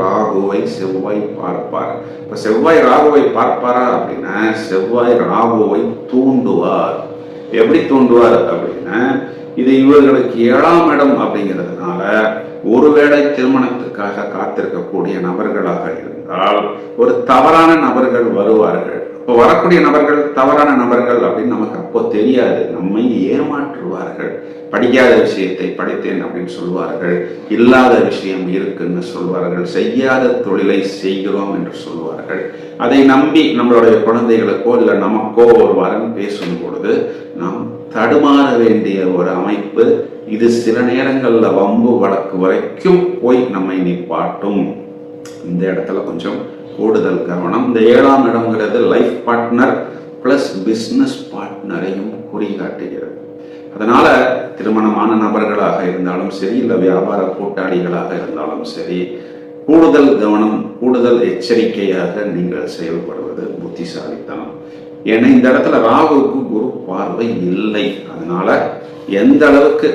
ராகுவை செவ்வாய் பார்ப்பார். இப்ப செவ்வாய் ராகுவை பார்ப்பாரா அப்படின்னா செவ்வாய் ராகுவை தூண்டுவார். எப்படி தூண்டுவார் அப்படின்னா இது இவர்களுக்கு ஏழாம் இடம் அப்படிங்கிறதுனால ஒருவேளை திருமணத்துக்காக காத்திருக்கக்கூடிய நபர்களாக இருந்தால் ஒரு தவறான நபர்கள் வருவார்கள். இப்போ வரக்கூடிய நபர்கள் தவறான நபர்கள் அப்படின்னு நமக்கு அப்போ தெரியாது. நம்மை ஏமாற்றுவார்கள். படிக்காத விஷயத்தை படித்தேன் அப்படின்னு சொல்வார்கள். இல்லாத விஷயம் இருக்குன்னு சொல்வார்கள். செய்யாத தொழிலை செய்கிறோம் என்று சொல்வார்கள். அதை நம்பி நம்மளுடைய குழந்தைகளுக்கோ இல்லை நமக்கோ ஒரு வரன் பேசும் பொழுது நாம் தடுமாற வேண்டிய ஒரு அமைப்பு இது சில நேரங்களில் வம்பு வழக்கு வரைக்கும் போய் நம்மை நிப்பாட்டும். இந்த இடத்துல கொஞ்சம் கூடுதல் கவனம். இந்த ஏழாம் இடம்ங்கிறது லைஃப் பார்ட்னர் பிளஸ் பிஸ்னஸ் பார்ட்னரையும் குறிகாட்டுகிறது. அதனால திருமணமான நபர்களாக இருந்தாலும் சரி இல்லை வியாபார கூட்டாளிகளாக இருந்தாலும் சரி கூடுதல் கவனம் கூடுதல் எச்சரிக்கையாக நீங்கள் செயல்படுவது புத்திசாலித்தனம். ஏன்னா இந்த இடத்துல ராகுவுக்கு குரு பார்வை இல்லை. அதனால எந்த அளவுக்கு